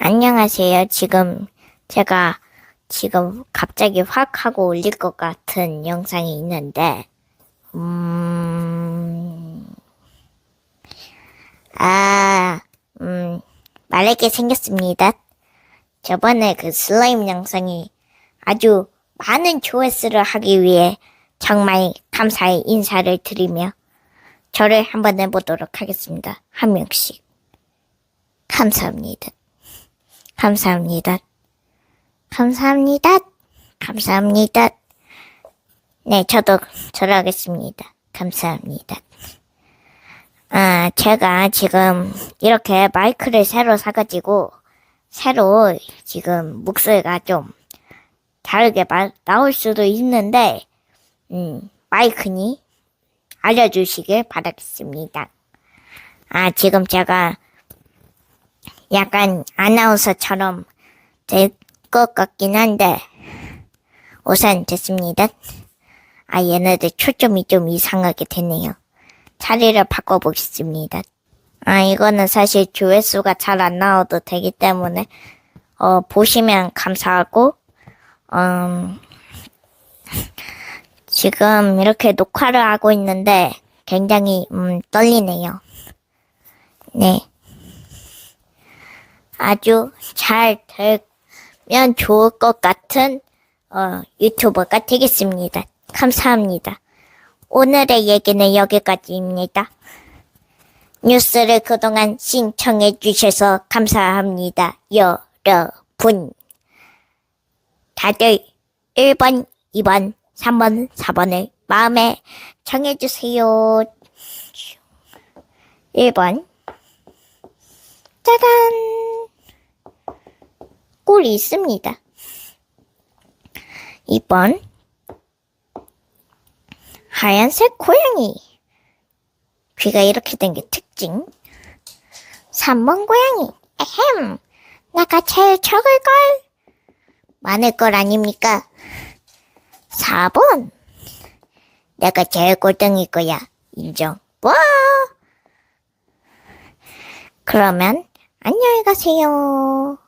안녕하세요. 지금 제가 지금 갑자기 확 하고 올릴 것 같은 영상이 있는데, 음, 아, 음, 말하게 생겼습니다. 저번에 그 슬라임 영상이 아주 많은 조회수를 하기 위해 정말 감사의 인사를 드리며 저를 한번 해보도록 하겠습니다. 한 명씩. 감사합니다. 감사합니다. 감사합니다. 감사합니다. 네, 저도 절하겠습니다. 감사합니다. 아, 제가 지금 이렇게 마이크를 새로 사가지고, 새로 지금 목소리가 좀 다르게 마, 나올 수도 있는데, 음, 마이크니 알려주시길 바라겠습니다. 아, 지금 제가 약간 아나운서처럼 될 것 같긴 한데, 우선 됐습니다. 아, 얘네들 초점이 좀 이상하게 됐네요. 자리를 바꿔보겠습니다. 아, 이거는 사실 조회수가 잘 안 나와도 되기 때문에, 어, 보시면 감사하고, 음, 지금 이렇게 녹화를 하고 있는데, 굉장히, 음, 떨리네요. 네. 아주 잘 되면 좋을 것 같은 어, 유튜버가 되겠습니다. 감사합니다. 오늘의 얘기는 여기까지입니다. 뉴스를 그동안 신청해 주셔서 감사합니다. 여러분. 다들 1번, 2번, 3번, 4번을 마음에 정해 주세요. 1번. 짜잔! 꿀이 있습니다. 2번. 하얀색 고양이. 귀가 이렇게 된 게 특징. 3번 고양이. 에헴. 내가 제일 적을걸. 많을 걸 아닙니까? 4번. 내가 제일 꼴등일 거야. 인정. 와! 그러면 안녕히 가세요.